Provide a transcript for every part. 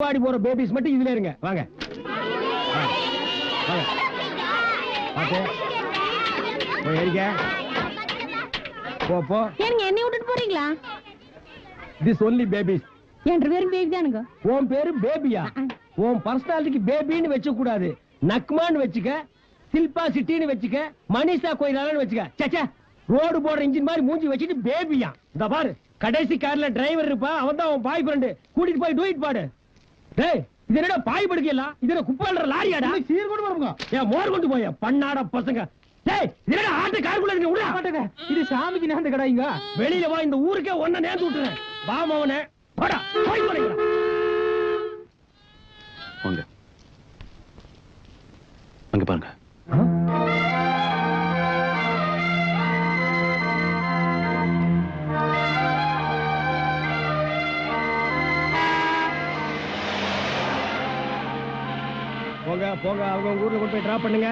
வாடி போற பேபிஸ் மட்டும் இதுல இருங்க. வாங்க. என்னை விட்டுட்டு போறீங்களா? திஸ் ஒன்லி பேபிஸ் என்ற பேரும் பேபி தானுங்க. உன் பேரு பேபியா உன் பர்சனாலிட்டிக்கு பேபின்னு வச்ச கூடாது நக்மான்னு வச்சுக்க சில்பா சிட்டின்னு வச்சுக்க மனிஷா கோயிலான்னு வச்சுக்க. சச்சா ரோடு போடுற இன்ஜின் மாதிரி மூஞ்சி வச்சுட்டு பேபியா இந்த பாரு கடைசி கார்ல டிரைவர் இருப்பா அவன் தான் அவன் பாய் ஃப்ரெண்டு கூட்டிட்டு போய் டூயிட் பாடு. டேய் இது என்னடா பாய் படுக்கலாம் இது என்ன லாரியாடா? சீர் கொண்டு வருங்க ஏன் மோர் கொண்டு போய? பண்ணாட பசங்க. டேய் இது ஆட்டு காருக்குள்ள இருக்கு? விடுடா இது சாமிக்கு நேர்ந்த கடாய்ங்க வெளியில வா இந்த ஊருக்கே ஒன்ன நேர்ந்து விட்டுறேன். வா மவனே. போடா போய் போறீங்களா வாங்க அங்க பாருங்க. போங்க போங்க அவங்க ஊர்ல கொண்டு போய் டிராப் பண்ணுங்க.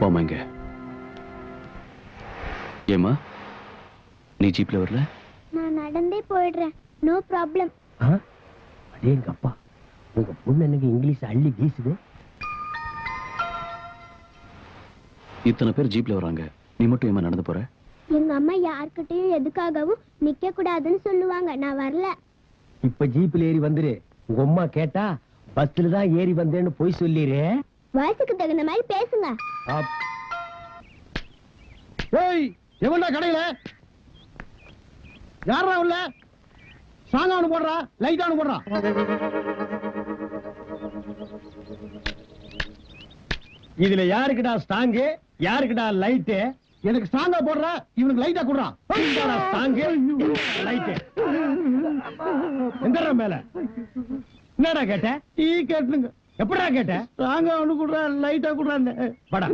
போமா இங்க. ஏமா நீ ஜீப்ல வரல? நான் நடந்தே போயிடுறேன். நோ ப்ராப்ளம் அடே எங்க அப்பா. உங்க பொண்ணு எனக்கு இங்கிலீஷ் அள்ளி வீசுது? இத்தனை பேர் ஜீப்ல வராங்க. நீ மட்டும் ஏமா நடந்து போற? எங்க அம்மா யார்கிட்டயும் எதுக்காகவும் நிக்க கூடாதுன்னு சொல்லுவாங்க. நான் வரல. இப்ப ஜீப்ல ஏறி வந்துரு. உங்க அம்மா கேட்டா பஸ்ல தான் ஏறி வந்தேன்னு போய் சொல்லிரு. வயசுக்கு தகுந்த மாதிரி பேசுங்க. ஏய் எவன்டா கடையில? யாரா உள்ள? சாங்கானு போடுறா லைட்டானு போடுறா. இதுல யாருக்குடா ஸ்டாங்கு? யாருக்குடா லைட்டு? எனக்கு ஸ்ட்ராங்கா போடுறா இவனுக்கு லைட்டா குடுறா. ஸ்டாங்கு லைட்டு எந்தடா மேல? என்னடா கேட்ட? டீ கேட்டுங்க. எப்படா கேட்ட? ஸ்ட்ராங்கா ஒண்ணு குடுறா லைட்டா குடுறான்னு. படா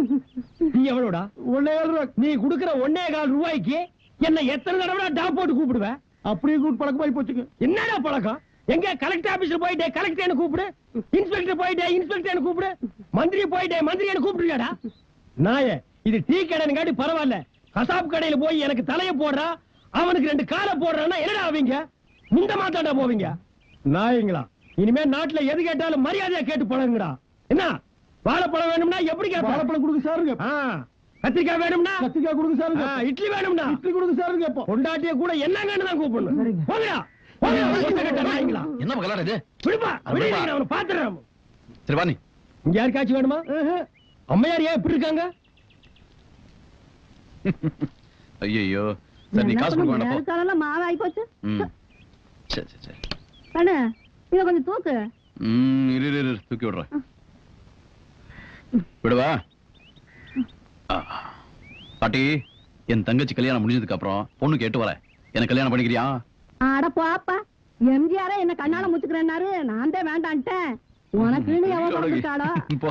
நீ எவ்வளவுடா? ஒன்னே ரூபா. நீ குடுக்கிற ஒன்னே கால் ரூபாய்க்கு என்ன எத்தனை தடவை டாப் போட்டு கூப்பிடுவ? அப்படியே கூட்டு பழக்கமாயி போச்சுங்க. என்னடா பழக்கம்? எங்க கலெக்டர் ஆபீஸ்ல போயிட்டே கலெக்டர் கூப்பிடு. இன்ஸ்பெக்டர் போயிட்டே இன்ஸ்பெக்டர் கூப்பிடு. மந்திரி போயிட்டே மந்திரி கூப்பிடுறியாடா? நாய இது டீ கடைன்னு காட்டி பரவாயில்ல. கசாப் கடையில போய் எனக்கு தலைய போடுறா அவனுக்கு ரெண்டு காலை போடுறான்னா என்னடா ஆவீங்க? முண்ட மாத்தாண்டா போவீங்க? நாயங்களா இனிமே நாட்டுல எது கேட்டாலும் மரியாதையா கேட்டு பழகுங்கடா. என்ன? வாழைப்பழம் வேணும்னா எப்படி வாழைப்பழம் கொடுங்க சாருங்க. கத்திரிக்காய் வேணும்னா? கத்திரிக்காய் கொடுங்க சாருங்க. ஆ, இட்லி வேணும்னா? இட்லி கொடுங்க சாருங்க எப்போ பொண்டாட்டிய கூட என்னங்கன்னு தான் கூப்பிடணும். போங்கடா என்ன கலாட இது? விடுப்பா அவனை பாத்துறேன். சரி வா நீ இங்க யாருக்காச்சும் வேணுமா? அம்மையார் ஏன் இப்படி இருக்காங்க? ஐயோ சரி நீ காசு கொடுக்க வேண்டாம் போ. காலெல்லாம் மாவாய் போச்சு சரி சரி சரி. கண்ணு இத கொஞ்சம் தூக்கு. ம் இரு இரு, இரு. தூக்கி விடுறேன். விடுவா. பாட்டி என் தங்கச்சி கல்யாணம் முடிஞ்சதுக்கு அப்புறம் பொண்ணு கேட்டு வரேன். எனக்கு கல்யாணம் பண்ணிக்கிறியா? அட போப்பா. எம்ஜிஆரே என்ன கண்ணால முச்சுக்கிறேன்னாரு நான் தான் வேண்டான்ட்டேன். எவன் கொடுத்துட்டாளோ போ.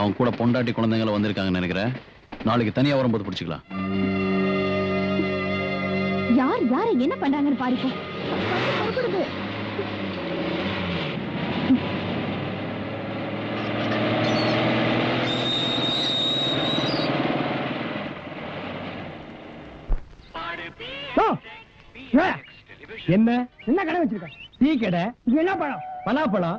அவன் கூட பொண்டாட்டி குழந்தைங்கள வந்திருக்காங்கன்னு நினைக்கிறேன். நாளைக்கு தனியா வரும்போது பிடிச்சிக்கலாம். யார் யார என்ன பண்றாங்கன்னு ஏ, என்ன? என்ன கடை வச்சிருக்க? டீ கடை இது என்ன பழம்? பலாப்பழம்.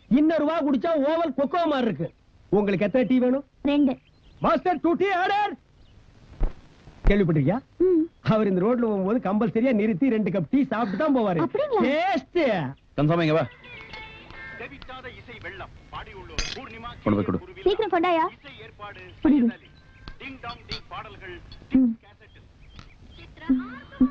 இன்னொரு வா குடிச்சா ஓவல் கொக்கோ மாதிரி இருக்கு. உங்களுக்கு எத்தனை டீ வேணும்? ரெண்டு. மாஸ்டர் டூ டீ ஆர்டர் கேள்விப்பட்டிருக்கியா. அவர் இந்த ரோட்ல போகும்போது கம்பல்சரியா நிறுத்தி ரெண்டு கப் டீ சாப்பிட்டு தான் போவாரு? டேஸ்ட் இங்க வா. கொண்டு போய் கொடு. சீக்கிரம் கொண்டாயா? புரியுது. ம். கரப்பாம்பூச்சியா என்ன என்னமாச்சு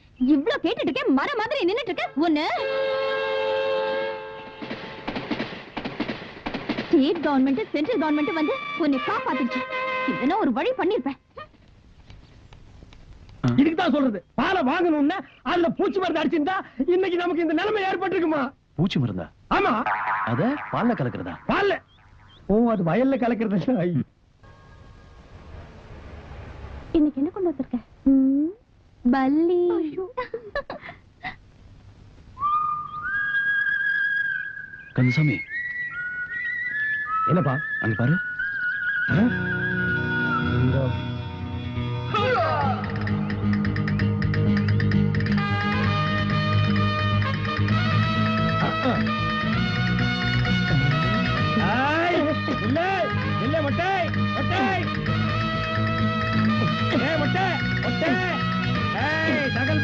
இவ்ளோ கேட்டுட்டு இருக்கேன் மர மாதிரி நின்னுட்டு இருக்க ஒண்ணு. ஸ்டேட் கவர்மெண்ட் சென்ட்ரல் கவர்மெண்ட் வந்து உன்னை காப்பாத்துச்சு இதனா ஒரு வழி பண்ணிருப்பேன். இதுக்கு தான் சொல்றது. பாலை வாங்கணும்னா அதுல பூச்சி மருந்து அடிச்சிருந்தா இன்னைக்கு நமக்கு இந்த நிலைமை ஏற்பட்டிருக்குமா? பூச்சி மருந்தா? ஆமா. அத பால்ல கலக்குறதா? பால்ல. ஓ அது வயல்ல கலக்கிறது ஐ. இன்னைக்கு என்ன கொண்டு வந்திருக்க? பல்லி. கந்தசாமி. என்னப்பா? அங்க பாரு.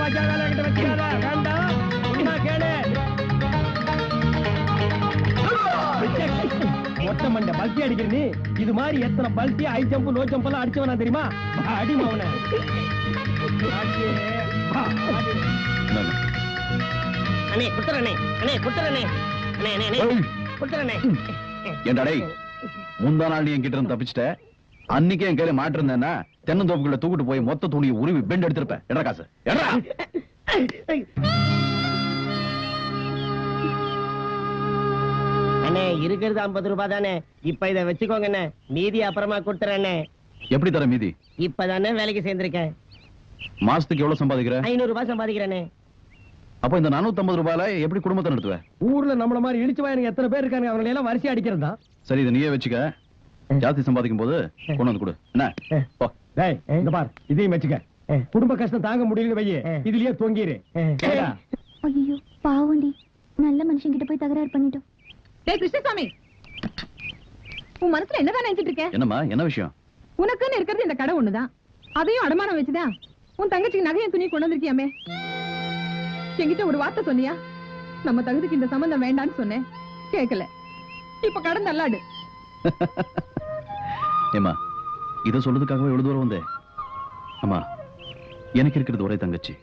ஏய், வேலை வச்சுக்காத, கேளு. மொட்டை பல்ட்டி அடிக்கிற நீ இது மாதிரி எத்தனை பல்ட்டி ஹை ஜம்ப் லோ ஜம்ப் எல்லாம் அடிச்சவனா தெரியுமா அடி. அண்ணே குத்துறண்ணே அண்ணே அண்ணே அண்ணே அண்ணே ஏய், டேய் முந்தா நாள் நீ என்கிட்ட இருந்து தப்பிச்சிட்ட அன்னைக்கு என் கையில மாட்டிருந்தேன்னா தென்னந்தோப்புக்குள்ள தூக்கிட்டு போய் மொத்த துணியை உருவி பெண்ட் எடுத்திருப்பேன். எடா காசு? எடா அண்ணே இருக்கிறது ஐம்பது ரூபாய் தானே? இப்ப இத வச்சுக்கோங்க அண்ணே. மீதி அப்புறமா கொடுத்துறேண்ணே எப்படி தர மீதி? இப்பதானே வேலைக்கு சேர்ந்திருக்கேன். மாசத்துக்கு எவ்வளவு சம்பாதிக்கிற? ஐநூறு ரூபாய் சம்பாதிக்கிறேனே அப்ப இந்த 450 ரூபாயில எப்படி குடும்பத்தை நடத்துவ? ஊர்ல நம்மள மாதிரி இடிச்சு வாயனுங்க எத்தனை பேர் இருக்காங்க அவங்க எல்லாம் வரிசை அடிக்கிறது? சரி இதை நீயே வச்சுக்க. ஜாஸ்தி சம்பாதிக்கும் போது கொண்டு வந்து கொடு. என்ன இந்த பார். இதையும் வச்சுக்க. குடும்ப கஷ்டம் தாங்க முடியலன்னு வையே. இதுலயே தொங்கிரு. ஐயோ பாவண்டி நல்ல மனுஷங்கிட்ட போய் தகராறு பண்ணிட்டோம். டேய் கிருஷ்ணசாமி. உன் மனசுல என்னதான் நினைச்சிட்டு இருக்க? என்னம்மா என்ன விஷயம்? உனக்குன்னு இருக்கிறது இந்த கடை ஒண்ணுதான். அதையும் அடமானம் வச்சுதான் உன் தங்கச்சிக்கு நகையும் துணி கொண்டு வந்திருக்கியாமே? என்கிட்ட ஒரு வார்த்தை சொன்னியா? நம்ம தகுதிக்கு இந்த சம்பந்தம் வேண்டான்னு சொன்னேன். கேட்கல இப்ப கடன் தள்ளாடு. ஏமா இத சொல்றதுக்காகவே எவ்வளவு தூரம் வந்தே அம்மா எனக்கு இருக்கிறது ஒரே தங்கச்சி.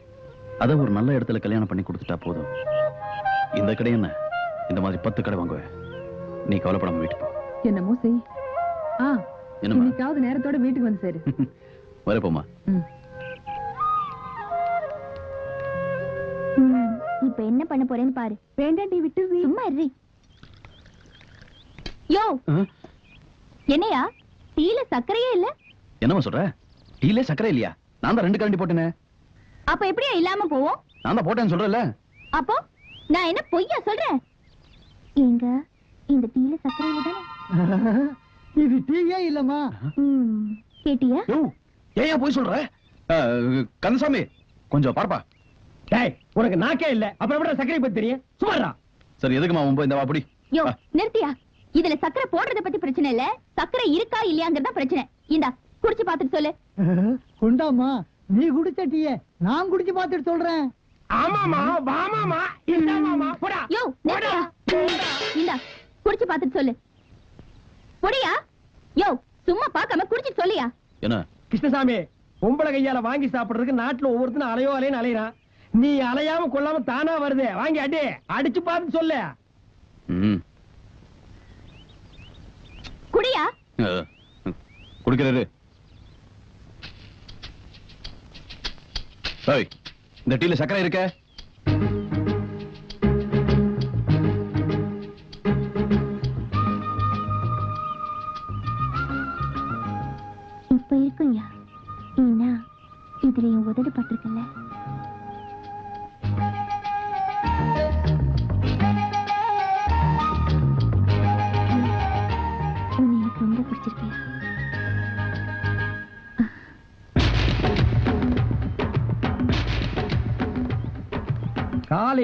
அத ஒரு நல்ல இடத்துல கல்யாணம் பண்ணி கொடுத்துட்டா போதும். இந்த கடை என்ன? இந்த மாதிரி பத்து கடை வாங்குவேன். நீ கவலைப்படாம வீட்டுக்கு போ. என்னமோ செய் ஆ இன்னைக்காவது நேரத்தோட வீட்டுக்கு வந்து சேரு. வரப்போமா இப்ப என்ன பண்ண போறேன்னு பாரு. வேண்டாண்டி விட்டு சும்மா இரு. யோ! என்னையா? டீல சர்க்கரையே இல்ல? என்னம்மா சொல்ற? டீலே சக்கரை இல்லையா? நான் தான் ரெண்டு கரண்டி போட்டேனே. அப்ப எப்படியா இல்லாம போவோம்? நான் தான் போட்டேன்னு சொல்றேன்ல. அப்போ நான் என்ன பொய்யா சொல்றேன் எங்க இந்த டீல சர்க்கரை இல்ல இது டீயே இல்லம்மா? கேட்டியா? யோ ஏன் போய் சொல்ற? கந்தசாமி கொஞ்சம் பார்ப்பா. டேய் உனக்கு நாக்கே இல்ல. அப்புறம் எப்படி சர்க்கரை பத்தி தெரியும்? சுமாரா சரி எதுக்குமா உன் போய்? இந்த வாப்படி யோ நிறுத்தியா? இதுல சர்க்கரை போடுறத பத்தி பிரச்சனை இல்ல. சர்க்கரை இருக்கா இல்லையாங்கிறதா பிரச்சனை. இந்தா குடிச்சு பாத்துட்டு சொல்லு. கொண்டாமா நீ குடிச்ச டீயே நான் குடிச்சு பார்த்துட்டு சொல்றேன். ஆமாமா வாமாமா இந்தாமாமா போடா. யோ நிறுத்தியா இந்தா குடிச்சு பாத்துட்டு சொல்லு. பொடியா? யோ சும்மா பார்க்காம குடிச்சிட்டு சொல்லியா? என்ன? கிருஷ்ணசாமி பொம்பளை கையால வாங்கி சாப்பிடுறதுக்கு நாட்டுல ஒவ்வொருத்தனும் அலையோ அலையன்னு அலையறான். நீ அலையாம கொள்ளாம தானா வருதே. வாங்கி அடி அடிச்சு பார்த்து சொல்லு. ம் இந்த டீல சக்கரை இருக்க?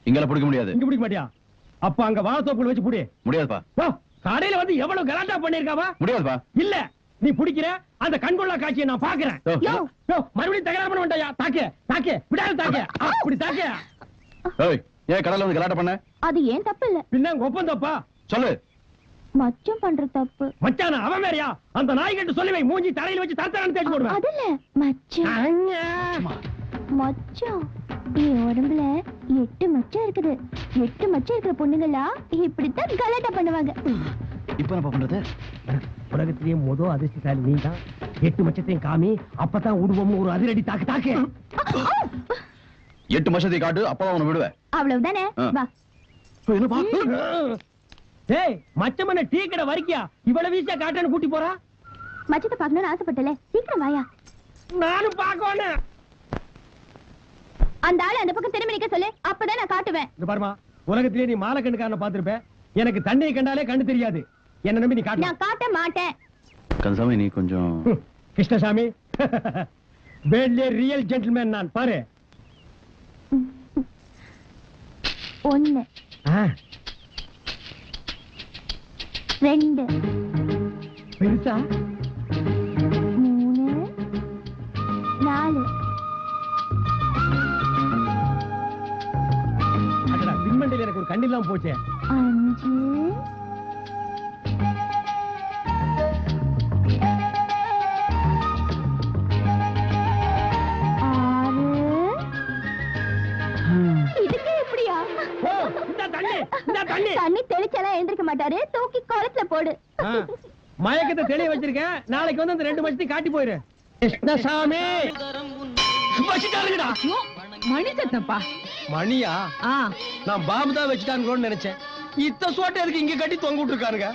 ஓ, இங்கெல்லாம் பிடிக்க முடியாது. இங்க பிடிக்க மாட்டியா? அப்ப அங்க வாழைத்தோப்புல வச்சு புடி. முடியாதுப்பா. கடையில வந்து எவ்வளவு கலாட்டா பண்ணிருக்காவா முடியாதுப்பா. இல்ல நீ பிடிக்கிற அந்த கண்கொள்ளா காட்சியை நான் பாக்குறேன். யோ, யோ, யோ, மறுபடியும் தகராறு பண்ண வேண்டாயா? தாக்கு தாக்கு விடாத தாக்கு. அப்படி தாக்கு. ஏய் ஏன் கடையில வந்து கலாட்டம் பண்ண? அது ஏன் தப்பு இல்ல பின்ன உங்க ஒப்பந்தப்பா சொல்லு. மச்சம் பண்ற தப்பு. மச்சான அவன் வேறயா? அந்த நாய்கிட்ட சொல்லி வை மூஞ்சி தரையில வச்சு தரத்தரான்னு தேய்ச்சு போடுவேன். அது இல்ல அங்க. மச்சம் என் உடம்புல எட்டு மச்சம் இருக்குது. எட்டு மச்சம் இருக்கிற பொண்ணுங்களா இப்படித்தான் கலாட்டா பண்ணுவாங்க. இப்ப என்ன பண்றது? உலகத்திலேயே மொத அதிர்ஷ்டசாலி நீ தான் எட்டு மச்சத்தையும் காமி அப்பதான் உருவம் ஒரு அதிரடி தாக்கு தாக்கு. எட்டு வருஷத்தை காட்டு அப்பதான் அவனை விடுவேன். அவ்வளவுதானே. வா. டேய் மச்சமன டீ கடை வரைக்கியா இவ்வளவு வீசா காட்டன்னு கூட்டி போறா? மச்சத்தை பார்க்கணும்னு ஆசைப்பட்டல. சீக்கிரம் வாயா. நானும் பாக்கணும் அந்த ஆளு அந்த பக்கம் திரும்பி நிக்க சொல்லு. அப்பதான் நான் காட்டுவேன். இந்த பாருமா உலகத்திலேயே நீ மாலை கண்ணுக்காரன பாத்திருப்ப எனக்கு தண்ணியை கண்டாலே கண்ணு தெரியாது. என்ன நம்பி நீ காட்டு நான் காட்ட மாட்டேன். கந்தசாமி நீ கொஞ்சம் கிருஷ்ணசாமி. வேட்லே ரியல் ஜென்டில்மேன் நான். பாரு. ஒன்னு ஆ, ரெண்டு. பெருசா? மூணு. நாலு. எனக்கு ஒரு கண்ணில்லாம போச்சே. அஞ்சு. ஆறு. இதுக்கு எப்படியா? ஓ இந்த தண்ணி இந்த தண்ணி. தண்ணி தெளிச்சாலாம் எழுந்திருக்க மாட்டாரு. தூக்கி குளத்துல போடு. மயக்கத்தை தெளிய வச்சிருக்கேன் நாளைக்கு வந்து அந்த ரெண்டு மச்சத்தையும் காட்டி போயிரு. கிருஷ்ணசாமி! வச்சுட்டாருங்கடா மணி சத்தப்பா மணியா நான் பாபு தான் நினைச்சேன். இத்த சோட்டை எதுக்கு இங்க கட்டி தொங்க விட்டுருக்காருங்க?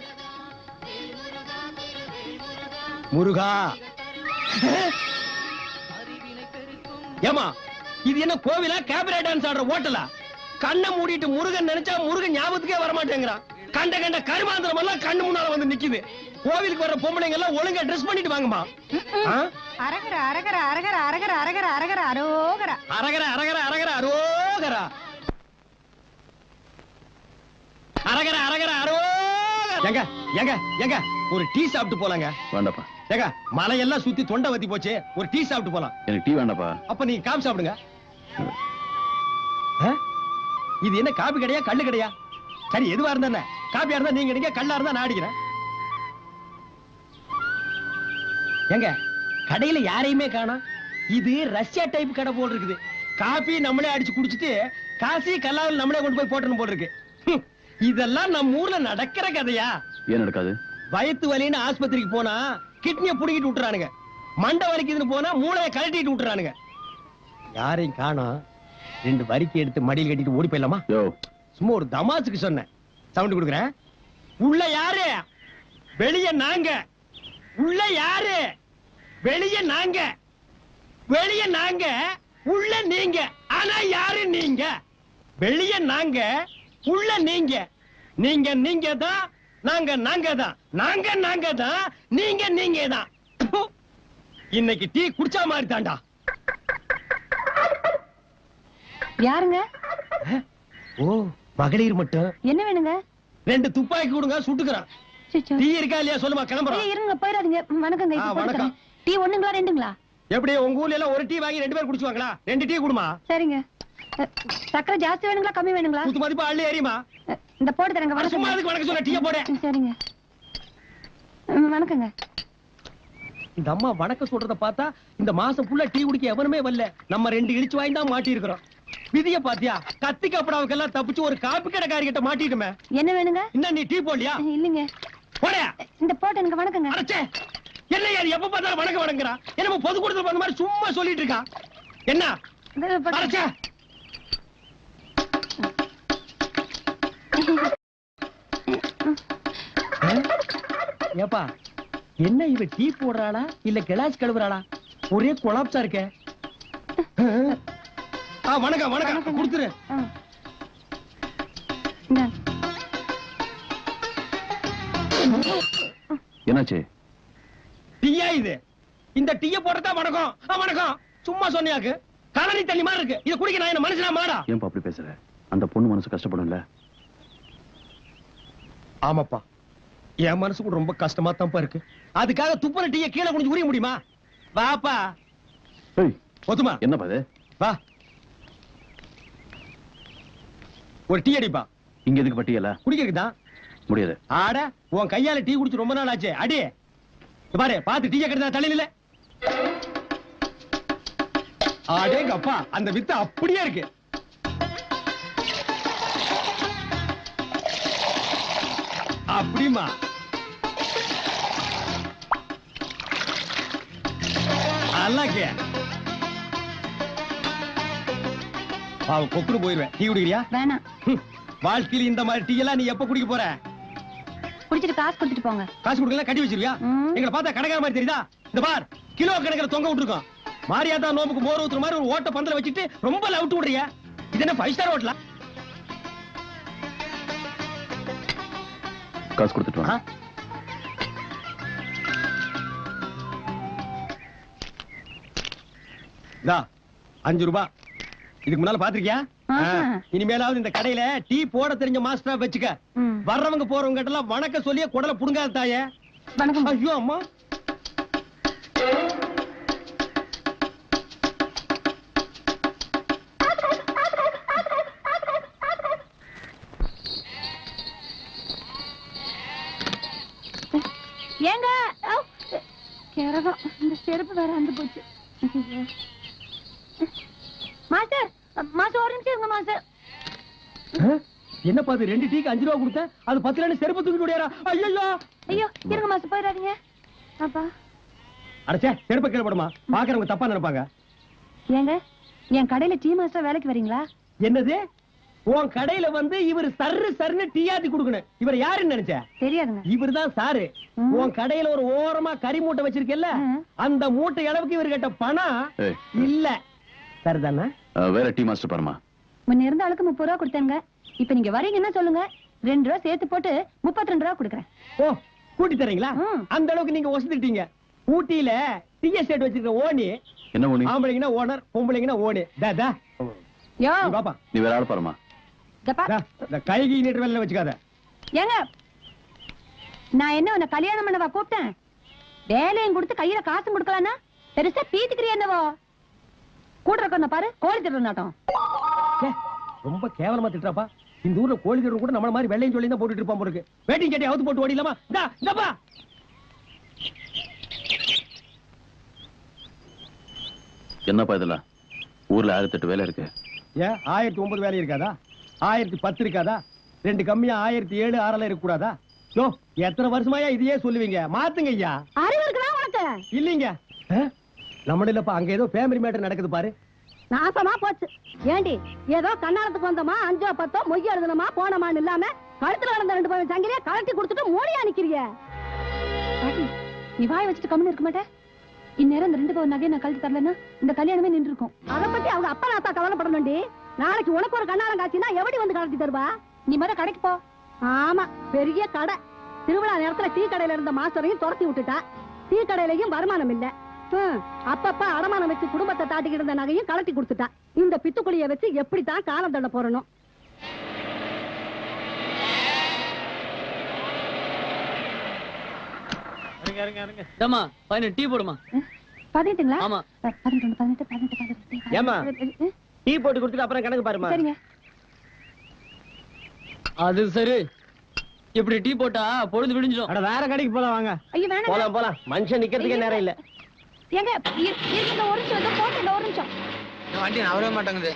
முருகா. ஏமா இது என்ன கோவிலா கேபரே டான்ஸ் ஆடுற ஹோட்டலா? கண்ணை மூடிட்டு முருகன் நினைச்சா முருகன் ஞாபகத்துக்கே வர மாட்டேங்கிறான் கண்ட கண்ட கருமாந்திரம் எல்லாம் கண்ணு முன்னால வந்து நிக்குது. கோவிலுக்கு வர பொம்பளைங்க எல்லாம் ஒழுங்கா ட்ரெஸ் பண்ணிட்டு வாங்கம்மா. ஆ? அரகர அரகர அரகர அரகர அரகர அரகர அரோகர. அரகர அரகர அரகர அரோகரா. அரகர அரகர அரோகரா. எங்க எங்க எங்க ஒரு டீ சாப்பிட்டு போலாங்க. வேண்டாப்பா. ஏங்க மலையெல்லாம் சுத்தி தொண்டை வத்தி போச்சு ஒரு டீ சாப்பிட்டு போலாம். எனக்கு டீ வேண்டாப்பா. அப்ப நீங்க காபி சாப்பிடுங்க. ஆ? இது என்ன காபி கடையா கல்லு கடையா? சரி எதுவா இருந்தா? காபியா இருந்தா நீங்க அடிங்க கல்லா இருந்தா நான் அடிக்கிறேன். ஏங்க கடையில யாரையுமே காணோம். இது ரஷ்யா டைப் கடை போல் இருக்குது. காபி நம்மளே அடிச்சு குடிச்சிட்டு காசி கல்லாவில் நம்மளே கொண்டு போய் போட்டணும் போல் இருக்கு. இதெல்லாம் நம்ம ஊர்ல நடக்கிற கதையா? ஏன் நடக்காது? வயித்து வலின்னு ஆஸ்பத்திரிக்கு போனா கிட்னிய புடுங்கிட்டு விட்டுறானுங்க. மண்டை வலிக்குதுன்னு போனா மூளையை கழட்டிட்டு விட்டுறானுங்க. யாரையும் காணோம். ரெண்டு வரிக்கை எடுத்து மடியில் கட்டிட்டு ஓடி போயிடலாமா? சும்மா ஒரு தமாசுக்கு சொன்னேன். சவுண்ட் கொடுக்குறேன். உள்ள யாரு? வெளிய நாங்க. உள்ள யாரு? வெளிய நாங்க. வெளிய நாங்க உள்ள நீங்க. ஆனா யாரு நீங்க? வெளிய நாங்க உள்ள நீங்க. நீங்க நீங்க தான் நாங்க நாங்க தான். நாங்க நாங்க தான் நீங்க நீங்க தான். இன்னைக்கு டீ குடிச்சா மாதிரி தாண்டா யாருங்க? ஓ மகளிர் மட்டும். என்ன வேணுங்க? ரெண்டு துப்பாக்கி கொடுங்க சுட்டுக்கிறான். டீ இருக்கா இல்லையா சொல்லுமா கிளம்புறோம். ஏய், இருங்க போயிடாதீங்க. வணக்கங்க வணக்கம். டீ ஒண்ணுங்களா ரெண்டுங்களா? எப்படி உங்க ஊர்ல எல்லாம் ஒரு டீ வாங்கி ரெண்டு பேர் குடிச்சுவாங்களா? ரெண்டு டீ குடுமா? சரிங்க. அ, சக்கரை ஜாஸ்தி வேணுங்களா கம்மி வேணுங்களா? குத்து மதிப்பு அள்ளி இந்த போட்டு தரேங்க சும்மா வணக்கங்க அதுக்கு வணக்கம் சொல்ல டீய போட. ம், சரிங்க. ம், வணக்கங்க. இந்த அம்மா வணக்கம் சொல்றத பார்த்தா இந்த மாசம் ஃபுல்லா டீ குடிக்க எவனுமே வரல. நம்ம ரெண்டு இடிச்சு வாங்கி தான் மாட்டி இருக்கிறோம் விதிய பாத்தியா? கத்தி கப்படாவுக்கெல்லாம் தப்பிச்சு ஒரு காப்பி கடைக்காரி கிட்ட மாட்டிட்டுமே என்ன வேணுங்க? இன்னும் நீ டீ போடலையா? இல்லைங்க. போட. இந்த போட்டு எனக்கு வணக்கங்க. அரைச்சே என்ன யார் எப்ப பார்த்தாலும் வணக்கம் வணங்குறா? என்ன பொது கூட்டத்துல வந்த மாதிரி சும்மா சொல்லிட்டு இருக்கா. என்ன? அரைச்சே ஏப்பா என்ன இவ டீ போடுறாளா? இல்ல கிளாஸ் கழுவுறாளா? ஒரே கொலாப்ஸா இருக்க. வணக்கம் வணக்கம். கொடுத்துரு. என்னாச்சு? டீயா இது? இந்த டீய போடுறதா வணக்கம். ஆ, வணக்கம். சும்மா சொன்னியாக்கு. கலனி தண்ணி மாதிரி இருக்கு. இத குடிக்க நான் என்ன மனுஷனா? மாடா. ஏன்பா அப்படி பேசுற? அந்த பொண்ணு மனசு கஷ்டப்படும்ல? ஆமாப்பா. என் மனசு கூட ரொம்ப கஷ்டமா தான்ப்பா இருக்கு. அதுக்காக துப்புற டீய கீழே குனிஞ்சு உரிய முடியுமா? வாப்பா. ஒத்துமா? என்னப்பா இது? வா. ஒரு டீ அடிப்பா. இங்க எதுக்கு பட்டியல? குடிக்கிறதுக்கு தான் முடியாது. ஆட உன் கையால டீ குடிச்சு ரொம்ப நாள் ஆச்சு. அடி. பாரு பாத்து டீய கட்டுதா தலையில ஆடேங்க அப்பா அந்த வித்து அப்படியே இருக்கு. அப்படிமா அல்லாக்கே அவன் கொக்குன்னு போயிருவேன். டீ குடிக்கிறியா? வேணாம். வாழ்க்கையில இந்த மாதிரி டீ எல்லாம் நீ எப்ப குடிக்க போற? குடிச்சிட்டு காசு கொடுத்துட்டு போங்க. காசு கொடுக்கல கட்டி வச்சிருக்கியா ம். எங்களை பார்த்தா கடைக்கார மாதிரி தெரியுதா? இந்த பார் கிலோ கணக்கில் தொங்க விட்டுருக்கோம். மாரியாத்தா நோம்புக்கு மோர் ஊத்துற மாதிரி ஒரு ஓட்ட பந்தல வச்சுட்டு ரொம்ப லவுட்டு விடுறிய? இது என்ன ஃபைவ் ஸ்டார் ஹோட்டலா காசு கொடுத்துட்டு வா இதா அஞ்சு ரூபாய் இதுக்கு முன்னால பாத்திருக்கியா. இனிமேலாவது இந்த கடையில டீ போட தெரிஞ்ச மாஸ்டரா வச்சுக்க. வர்றவங்க போறவங்க கிட்ட எல்லாம் வணக்கம் சொல்லியே குடல புடுங்காத தாயே. வணக்கம். ஐயோ அம்மா. ஏங்க கிரகம் இந்த செருப்பு வேற வந்து போச்சு. மாஸ்டர் மாஸ்டர் ஒரு நிமிஷம் இருங்க மாஸ்டர். ஆ? என்னப்பா அது ரெண்டு டீக்கு அஞ்சு ரூபா கொடுத்தேன். அது பத்து ரூபா செருப்பு தூக்கிட்டு ஓடியாரா? ஐயோ ஐயோ இருங்க மாஸ்டர் போயிடாதீங்க. அப்பா. அடச்சே செருப்பை கீழே போடுமா. பாக்குறவங்க தப்பா நினைப்பாங்க. ஏங்க என் கடையில டீ மாஸ்டர் வேலைக்கு வரீங்களா? என்னது? உன் கடையில வந்து இவர் சர்ரு சர்னு டீயாத்தி கொடுக்கணும். இவர் யாருன்னு நினைச்ச? தெரியாதுங்க. இவர்தான் சாரு. ம். உன் கடையில ஒரு ஓரமா கறி மூட்டை வச்சிருக்கல. அந்த மூட்டை அளவுக்கு இவர் கிட்ட பணம் இல்ல. சரிதானே? வேற டீ மாஸ்டர் பாருமா. முன்ன இருந்த ஆளுக்கு முப்பது ரூபா கொடுத்தேங்க. இப்ப நீங்க வரீங்கன்னா சொல்லுங்க. ரெண்டு ரூபா சேர்த்து போட்டு முப்பத்தி ரெண்டு ரூபா கொடுக்குறேன். ஓ கூட்டி தரீங்களா. அந்த அளவுக்கு நீங்க ஒசந்துட்டீங்க. ஊட்டியில டீ எஸ்டேட் வச்சிருக்க ஓனி என்ன ஒண்ணு ஆம்பளைங்கன்னா ஓனர் பொம்பளைங்கன்னா ஓனி. தா தா. யோ. பாப்பா. நீ வேற ஆள் பாருமா. இந்த கைகி நீட்டு வேலையில வச்சுக்காத. ஏங்க நான் என்ன உன்னை கல்யாணம் பண்ணவா கூப்பிட்டேன்? வேலையும் கொடுத்து கையில காசும் கொடுக்கலன்னா? பெருசா பீத்துக்கிறிய என்னவோ? கூட இருக்க பாரு கோழி திருட நாட்டம். ச்சே, ரொம்ப கேவலமா திட்டுறாப்பா. இந்த ஊர்ல கோழி கூட நம்மள மாதிரி வெள்ளையும் சொல்லி தான் போட்டுட்டு இருப்பான் போல இருக்கு. வேட்டிங் அவுத்து போட்டு ஓடிலாமா இந்தா இந்தப்பா என்னப்பா இதெல்லாம்? ஊர்ல ஆயிரத்தி எட்டு வேலை இருக்கு. ஏன் ஆயிரத்தி ஒன்பது வேலை இருக்காதா? ஆயிரத்தி பத்து இருக்காதா? ரெண்டு கம்மியா ஆயிரத்தி ஏழு ஆறெல்லாம் இருக்க கூடாதா? யோ எத்தனை வருஷமாயா இதையே சொல்லுவீங்க? மாத்துங்க ஐயா. அறிவு இருக்குதா உனக்கு? இல்லீங்க. நம்ம இல்லப்பா அங்க ஏதோ ஃபேமிலி மேட்டர் நடக்குது பாரு. நாசமா போச்சு. ஏண்டி ஏதோ கண்ணாலத்துக்கு வந்தோமா அஞ்சோ பத்தோ மொய் எழுதணுமா போனமான்னு இல்லாம கழுத்துல கிடந்த ரெண்டு பவன் சங்கிலிய கழட்டி கொடுத்துட்டு மூடியா நிக்கிறிய. நீ வாய் வச்சுட்டு கம்முன்னு இருக்க மாட்டே? இந்நேரம் இந்த ரெண்டு பவன் நகையை நான் கழட்டி தரலன்னா இந்த கல்யாணமே நின்று இருக்கும் அத பத்தி அவங்க அப்பா நாத்தா கவலைப்படணும்டி. நாளைக்கு உனக்கு ஒரு கண்ணாலம் காட்சினா எப்படி வந்து கழட்டி தருவா? நீ மர கடைக்கு போ. ஆமா பெரிய கடை. திருவிழா நேரத்துல டீ கடையில இருந்த மாஸ்டரையும் துரத்தி விட்டுட்டா. டீ கடையிலயும் வருமானம் இல்ல. அப்பப்ப அடமானம் வச்சு குடும்பத்தை தாட்டிக்கிட்டு இருந்த நகையும் கலட்டி கொடுத்துட்டா இந்த பித்துக்குழிய வச்சு எப்படித்தான் காலம் தள்ள போறணும் டீ போடுமா? பதினெட்டுங்களா? ஆமா. பதினெட்டு பதினெட்டு பதினெட்டு பதினெட்டு ஏம்மா? பதினெட்டு. டீ போட்டு கொடுத்துட்டு அப்புறம் கணக்கு பாருமா சரிங்க. அது சரி. இப்படி டீ போட்டா பொழுது விடிஞ்சிடும். அட வேற கடைக்கு போலாம் வாங்க. போலாம் போலாம். மனுஷன் நிக்கிறதுக்கே நேரம் இல்ல. ஏங்க இரு- இருங்க ஒரு நிமிஷம் போட்டு இந்த ஒரு நிமிஷம். வண்டி நவரவே மாட்டேங்குது.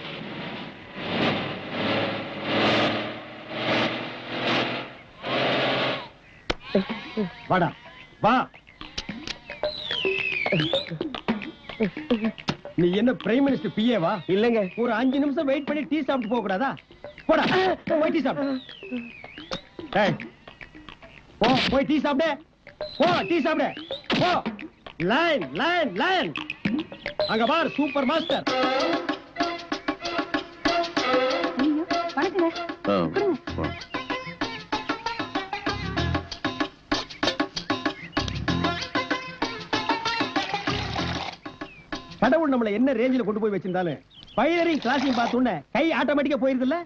வாடா வா. நீ என்ன பிரைம் மினிஸ்டர் பிஏ வா? இல்லங்க. ஒரு அஞ்சு நிமிஷம் வெயிட் பண்ணி டீ சாப்பிட்டு போக கூடாதா? போடா போய் டீ சாப்பிடு. போ போய் டீ சாப்பிடு. போ டீ சாப்பிடு. போ. லைன் லைன் லைன் அங்க பார் சூப்பர் மாஸ்டர். கடவுள் நம்மள என்ன ரேஞ்சில கொண்டு போய் வச்சிருந்தாலும் பைலரிங் கிளாஸையும் பார்த்தோன்னே கை ஆட்டோமேட்டிக்கா போயிருதுல்ல?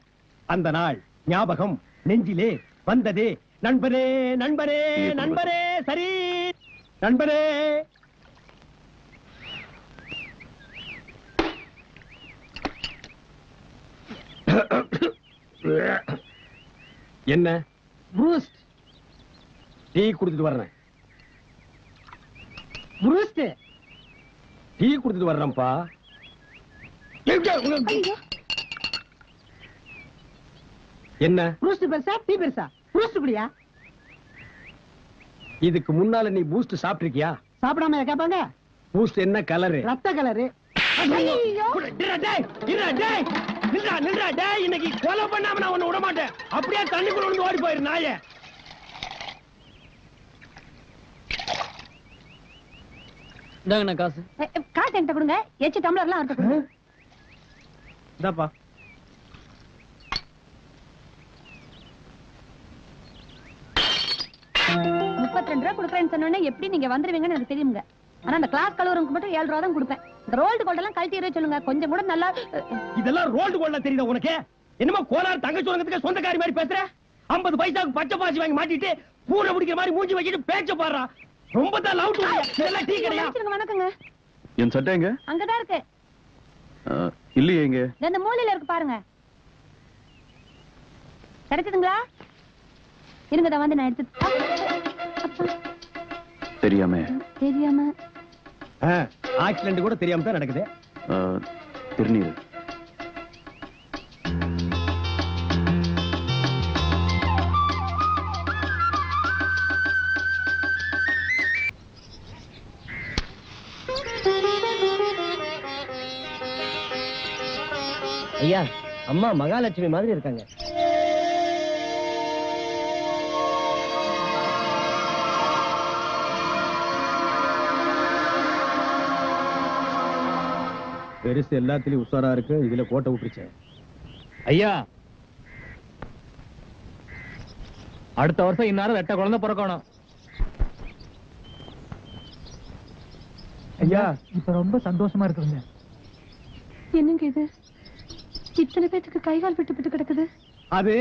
அந்த நாள் ஞாபகம் நெஞ்சிலே வந்ததே. நண்பரே நண்பரே நண்பரே சரி. நண்பரே என்ன? ப்ரூஸ்ட். டீ குடுத்துட்டு வர்றேன். ப்ரூஸ்ட். டீ குடுத்துட்டு வர்றேன்ப்பா. என்ன? ப்ரூஸ்ட் பெருசா? டீ பெருசா? ப்ரூஸ்ட் குடியா? இதுக்கு முன்னால நீ பூஸ்ட் சாப்பிட்டிருக்கியா? சாப்பிடாம கேட்பாங்க பூஸ்ட் என்ன கலரு? ரத்த கலரு. இன்னைக்கு கொலை பண்ணாம நான் உன்னை விட மாட்டேன் அப்படியே தண்ணிக்குள்ள வந்து ஓடி போயிரு நாயே. இந்தாங்கண்ணா காசு. காசு என்கிட்ட கொடுங்க. எச்சு டம்ளர்லாம் அறுத்து கொடுங்க. இந்தாப்பா. முப்பத்தி ரெண்டு ரூபா கொடுக்குறேன்னு சொன்னோன்னே எப்படி நீங்க வந்துருவீங்கன்னு எனக்கு தெரியுங்க ஆனா அந்த கிளாஸ் கலவரங்களுக்கு மட்டும் ஏழு ரூபா தான் கொடுப்பேன். இந்த ரோல்டு கோல்ட் எல்லாம் கழட்டி சொல்லுங்க. கொஞ்சம் கூட நல்லா இதெல்லாம் ரோல்டு கோல்ல தெரியுதா உனக்கு? என்னமோ கோலார் தங்கச்சி உலகத்துக்கு சொந்தக்காரி மாதிரி பேசுற? 50 பைசாக்கு பச்சை பாசி வாங்கி மாட்டிட்டு பூனை பிடிக்கிற மாதிரி மூஞ்சி வச்சுட்டு பேச்ச பாடுறா. ரொம்ப தான் லவ் இதெல்லாம் டீ கடையா? மன்னிச்சிடுங்க, வணக்கங்க. என் சட்டை எங்க? அங்கதான் இருக்கு. இல்லையே எங்க? இந்த மூலையில இருக்கு பாருங்க. கிடைச்சதுங்களா? இருங்க இதை வந்து நான் எடுத்து தெரியாம. தெரியாம ஆக்சிடென்ட் கூட தெரியாம தான் நடக்குது. திருநீர். ஐயா அம்மா மகாலட்சுமி மாதிரி இருக்காங்க. பெருசு எல்லாத்துலயும் உஷாரா இருக்கு. இதுல கோட்டை விட்டுருச்சு. ஐயா! அடுத்த வருஷம் இந்நேரம் ரெட்ட குழந்தை பிறக்கணும். ஐயா இப்ப ரொம்ப சந்தோஷமா இருக்குங்க. என்னங்க இது? இத்தனை பேத்துக்கு கைகால் விட்டு விட்டு கிடக்குது? அது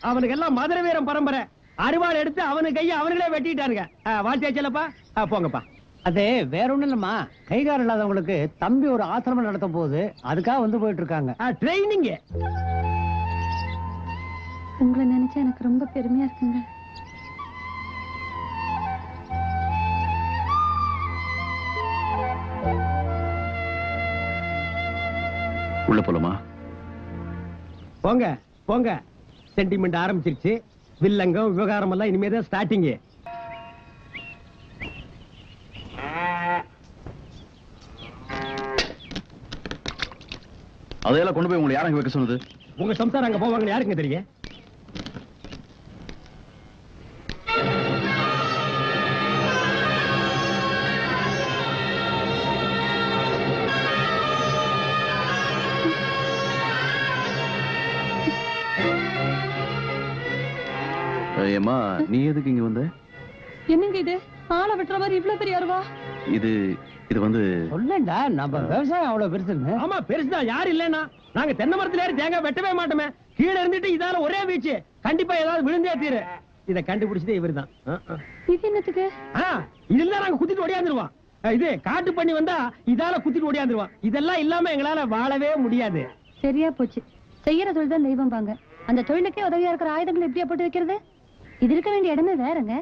அவனுக்கு எல்லாம் மதுரை வீரம் பரம்பரை. அருவாள் எடுத்து அவனு கையை அவனுங்களே வெட்டிட்டாருங்க வாழ்த்தியாச்சலப்பா போங்கப்பா. அது வேற ஒண்ணும் இல்லம்மா கைகாரம் இல்லாதவங்களுக்கு தம்பி ஒரு ஆசிரமம் நடத்த போகுது அதுக்காக வந்து போயிட்டு இருக்காங்க ட்ரைனிங் உங்களை நினைச்சா எனக்கு ரொம்ப பெருமையா இருக்குங்க. உள்ள போலாமா? போங்க போங்க. சென்டிமெண்ட் ஆரம்பிச்சிருச்சு. வில்லங்கம் விவகாரம் எல்லாம் இனிமே தான் அதையெல்லாம் கொண்டு போய் உங்களை யாரங்க வைக்க சொன்னது? உங்க சம்சாரம் அங்க போவாங்கன்னு யாருக்குங்க தெரியும்? நீ எதுக்கு இங்க வந்த? என்னங்க இது? ஆளை விட்டுற மாதிரி இவ்வளவு பெரிய அருவா? இது இது வந்து சொல்லேன்டா நம்ம விவசாயம் அவ்வளவு பெருசுன்னு. ஆமா பெருசுதான் யாரு இல்லைன்னா? நாங்க தென்னை மரத்துல ஏறி தேங்காய் வெட்டவே மாட்டோமே. கீழே இருந்துட்டு இதால ஒரே வீச்சு. கண்டிப்பா ஏதாவது விழுந்தே தீரு. இத கண்டுபிடிச்சதே இவர்தான். ஆ, ஆ. இது என்னத்துக்கு? ஆ, இதுல நாங்க குத்திட்டு ஓடியாந்துருவோம். இது காட்டு பண்ணி வந்தா இதால குத்திட்டு ஓடியாந்துருவோம். இதெல்லாம் இல்லாம எங்களால வாழவே முடியாது. சரியா போச்சு. செய்யற தொழில் தான் தெய்வம் பாங்க. அந்த தொழிலுக்கே உதவியா இருக்கிற ஆயுதங்கள் எப்படியா போட்டு வைக்கிறது? இது இருக்க வேண்டிய இடமே வேறங்க.